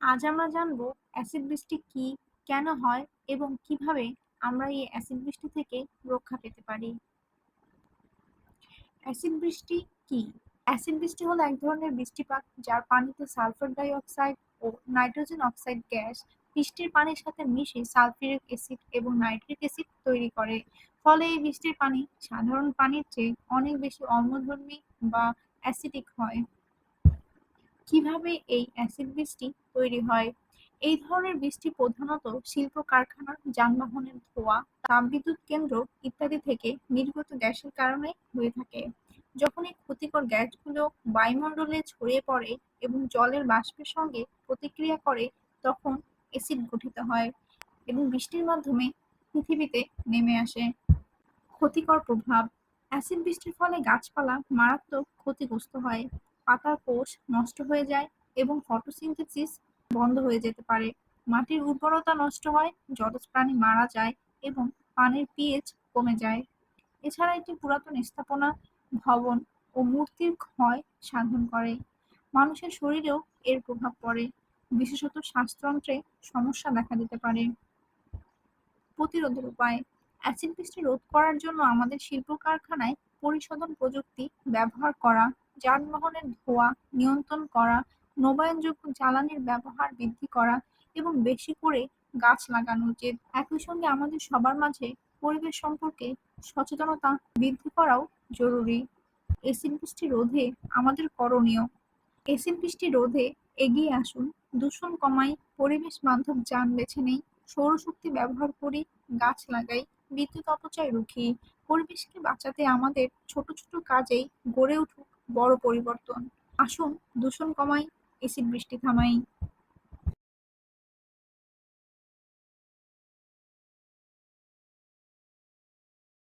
আজ আমরা জানব অ্যাসিড বৃষ্টি কি, কেন হয় এবং কীভাবে আমরা এই অ্যাসিড বৃষ্টি থেকে রক্ষা পেতে পারি। অ্যাসিড বৃষ্টি কি? অ্যাসিড বৃষ্টি হলো এক ধরনের বৃষ্টিপাত যার পানিতে সালফার ডাই অক্সাইড ও নাইট্রোজেন অক্সাইড গ্যাস বৃষ্টির পানির সাথে মিশে সালফিউরিক অ্যাসিড এবং নাইট্রিক অ্যাসিড তৈরি করে। ফলে এই বৃষ্টির পানি সাধারণ পানির চেয়ে অনেক বেশি অম্লধর্মী বা অ্যাসিডিক হয়। কীভাবে এই অ্যাসিড বৃষ্টি তৈরি হয়? এই ধরনের বৃষ্টি প্রধানত শিল্প কারখানা, যানবাহনের ধোঁয়া, তাপবিদ্যুৎ কেন্দ্র ইত্যাদি থেকে নির্গত গ্যাসের কারণে হয়ে থাকে। যখন এই ক্ষতিকর গ্যাসগুলো বায়ুমণ্ডলে ছড়িয়ে পড়ে এবং জলের বাষ্পের সঙ্গে প্রতিক্রিয়া করে তখন অ্যাসিড গঠিত হয় এবং বৃষ্টির মাধ্যমে পৃথিবীতে নেমে আসে। ক্ষতিকর প্রভাব অ্যাসিড বৃষ্টির ফলে গাছপালা মারাত্মক ক্ষতিগ্রস্ত হয় পাতার কোষ নষ্ট হয়ে যায় এবং ফটোসিনথেসিস বন্ধ হয়ে যেতে পারে। মাটির উর্বরতা নষ্ট হয়, জলজ প্রাণী মারা যায় এবং পানির পিএইচ কমে যায়। এছাড়া একটি পুরাতন স্থাপনা, ভবন ও মূর্তির ক্ষয় সাধন করে। মানুষের শরীরেও এর প্রভাব পড়ে। বিশেষত শ্বাসতন্ত্রে সমস্যা দেখা দিতে পারে। প্রতিরোধের উপায়, অ্যাসিড বৃষ্টি রোধ করার জন্য আমাদের শিল্প কারখানায় পরিশোধন প্রযুক্তি ব্যবহার করা। যানবাহনের ধোঁয়া নিয়ন্ত্রণ করা, নবায়নযোগ্য জ্বালানির ব্যবহার বৃদ্ধি করা এবং বেশি করে গাছ লাগানো উচিত একই সঙ্গে আমাদের সবার মাঝে পরিবেশ সম্পর্কে সচেতনতা বৃদ্ধি করাও জরুরি। এসিড বৃষ্টি রোধে আমাদের করণীয়। এসিড বৃষ্টি রোধে এগিয়ে আসুন, দূষণ কমাই, পরিবেশ বান্ধব যান বেছে নেই, সৌরশক্তি ব্যবহার করি, গাছ লাগাই, বিদ্যুৎ অপচয় রুখি। পরিবেশকে বাঁচাতে আমাদের ছোট ছোট কাজেই গড়ে উঠুক বড় পরিবর্তন। আসুন দূষণ কমাই এসিড বৃষ্টি থামাই।